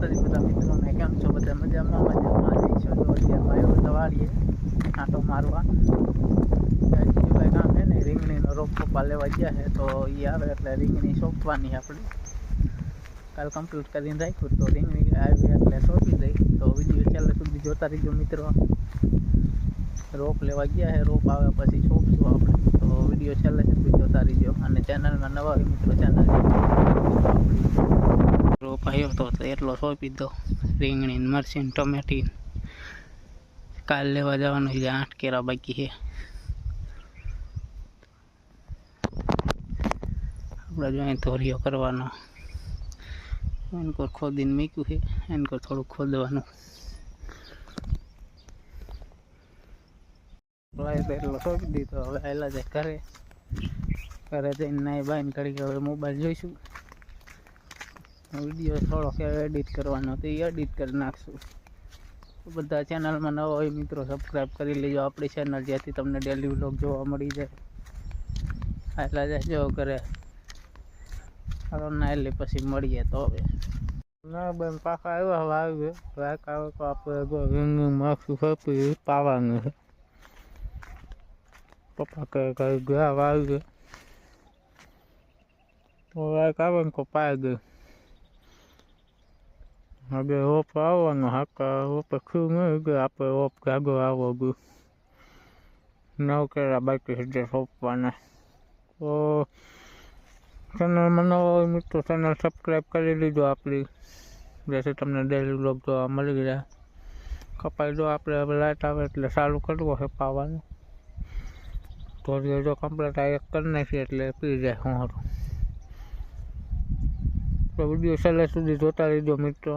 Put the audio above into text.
તલી બધા મિત્રોને કેમ છો બધા મજામાં બધા આઈશન ઓલીયા માયો દવાળીયા હા તો મારું આ જે લે ગામ હે ને રીંગનીનો રોક પા લેવા ગયા હે તો યાર એટલે રીંગની સોંપવાની આપણે કાલે કમ્પલીટ કરી દેતા હું તો રીંગની આ વી આર લેતો પી દે તો વિડિયો ચાલુ સુધી જોતા રહેજો મિત્રો રોક લેવા ગયા હે રોક આવે પછી સોંપશું આપણે તો વિડિયો ચાલુ સુધી જોતા રહેજો અને ચેનલ માં નવા મિત્રો ચેનલ એટલો પાયો હતો એટલે એટલો સોંપી દો રીંગણી મરચી ટમેટી કાલ લેવા જવાનું છે આઠ કેરા બાકી છે આપણે જો અહીં ધોરીઓ કરવાનો એનકોર ખોદીને મીક્યું છે એનકોર થોડું ખોદવાનું એટલો સોંપી દીધો હવે આવેલા જાય ઘરે ઘરે જઈને નાઈ બાઈને કરી હવે મોબાઈલ જોઈશું વિડીયો થોડોક એડિટ કરવાનો તો એ એડિટ કરી નાખશું બધા ચેનલમાં નવા હોય મિત્રો સબસ્ક્રાઈબ કરી લેજો આપણી ચેનલ જેથી તમને ડેલી વ્લોગ જોવા મળી જાય એટલા જાય જજો કરે હાલો નાયલી પછી મળીએ તો હવે ના બેન પાકા આવ્યા હવે આવી વાક આવે તો આપણે રીંગણ માખું ખપી પાવાનું પપ્પા કહે કહે ગયા આવી ગયો વાક આવે ને તો પાય ગયો હવે હોપ આવવાનો હાકા હોપ શું આપણે હોપ જાગો આવો ગયું નવ કેરા બાકી હજે સોંપવાના તો ચેનલ મને મિત્રો ચેનલ સબસ્ક્રાઈબ કરી લીધો આપણી જેથી તમને ડેલી બ્લોગ જોવા મળી ગયા કપાઈ જો આપણે હવે લાઇટ આવે એટલે ચાલુ કરવો છે પાવાનું તો જો કમ્પ્લેટ આ એક કરી નાખીએ એટલે પી જાય હું સારું તો વિડીયો છેલ્લે સુધી જોતા રહેજો મિત્રો